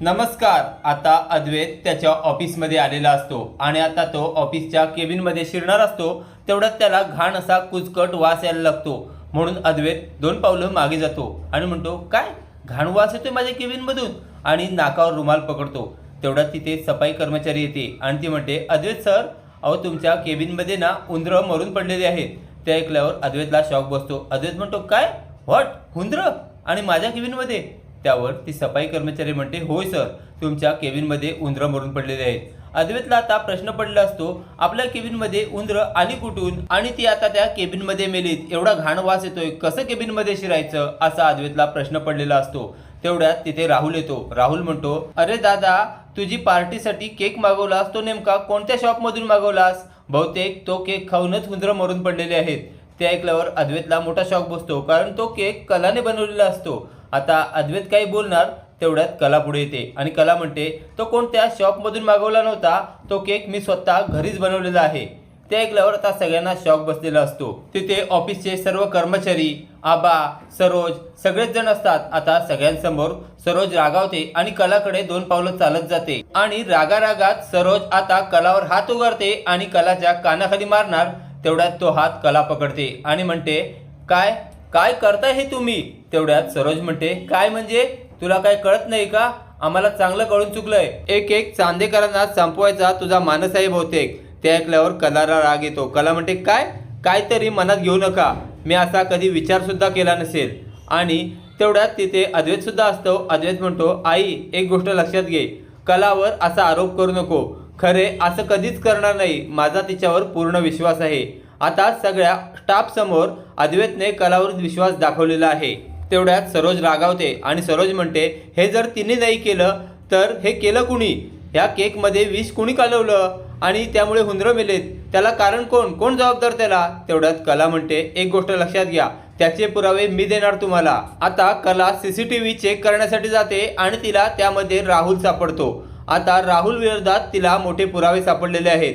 नमस्कार आता अद्वैत त्याच्या ऑफिसमध्ये आलेला असतो आणि आता तो ऑफिसच्या केबिनमध्ये शिरणार असतो तेवढ्यात त्याला घाण असा कुचकट वास यायला लागतो. म्हणून अद्वैत दोन पावलं मागे जातो आणि म्हणतो काय? घाण वास येतोय माझ्या केबिनमधून? आणि नाकावर रुमाल पकडतो. तेवढ्यात तिथे सफाई कर्मचारी येते आणि ती म्हणते अद्वैत सर अहो तुमच्या केबिनमध्ये ना उंदरं मरून पडलेले आहेत. ते ऐकल्यावर अद्वैतला शॉक बसतो. अद्वैत म्हणतो काय? व्हॉट? उंदरं? आणि माझ्या केबिनमध्ये? त्यावर ती सफाई कर्मचारी म्हणते होय सर. तुमच्या केबिनमध्ये उंदरं मरून पडलेले आहेत. अद्वैतला आता प्रश्न पडला असतो आपल्या केबिनमध्ये उंदरं आली कुठून? आणि ती आता त्या केबिनमध्ये मेलीत. एवढा घाण वास येतोय. कसं केबिनमध्ये शिरायचं? असा अद्वैतला प्रश्न पडलेला असतो. तेवढ्यात तिथे राहुल येतो. राहुल म्हणतो अरे दादा तुझी पार्टीसाठी केक मागवलास? तो नेमका कोणत्या शॉपमधून मागवलास? बहुतेक तो केक खाऊनच उंदरं मरून पडलेले आहेत. ते ऐकल्यावर अद्वैतला मोठा शॉक बसतो कारण तो केक कलाने बनवलेला असतो. आता अद्वैत काही बोलणार तेवढ्यात कला पुढे येते. आणि कला म्हणते तो कोणत्या शॉपमधून मागवला नव्हता तो केक मी स्वतः घरीच बनवलेला आहे. ते ऐकल्यावर आता सगळ्यांना शॉक बसलेला असतो. तिथे ऑफिसचे सर्व कर्मचारी आबा सरोज सगळेच जण असतात. आता सगळ्यांसमोर सरोज रागावते आणि कलाकडे दोन पावलं चालत जाते. आणि रागा रागात सरोज आता कलावर हात उगारते आणि कलाच्या कानाखाली मारणार तेवढ्यात तो हात कला पकडते. आणि म्हणते काय? काय करताय हे तुम्ही? तेवढ्यात सरोज म्हणते काय म्हणजे? तुला काय कळत नाही का? आम्हाला चांगलं कळून चुकलंय. एक एक चांदेकरांना संपवायचा तुझा मानस आहे बहुतेक. ते ऐकल्यावर कलाला राग येतो. कला म्हणते काय? काहीतरी मनात घेऊ नका. मी असा कधी विचार सुद्धा केला नसेल. आणि तेवढ्यात तिथे अद्वैत सुद्धा असतो. अद्वैत म्हणतो आई एक गोष्ट लक्षात घे. कलावर असा आरोप करू नको. खरे असं कधीच करणार नाही. माझा तिच्यावर पूर्ण विश्वास आहे. आता सगळ्या स्टाफ समोर अद्वैतने कलावर विश्वास दाखवलेला आहे. तेवढ्यात सरोज रागावते आणि सरोज म्हणते हे जर तिने नाही केलं तर हे केलं कुणी? ह्या केकमध्ये विष कुणी कालवलं? आणि त्यामुळे हुंदरं मेलेत. त्याला कारण कोण? कोण जबाबदार त्याला? तेवढ्यात कला म्हणते एक गोष्ट लक्षात घ्या. त्याचे पुरावे मी देणार तुम्हाला. आता Kala C C T V check करण्यासाठी जाते आणि तिला त्यामध्ये राहुल सापडतो. आता राहुल विरोधात तिला मोठे पुरावे सापडलेले आहेत.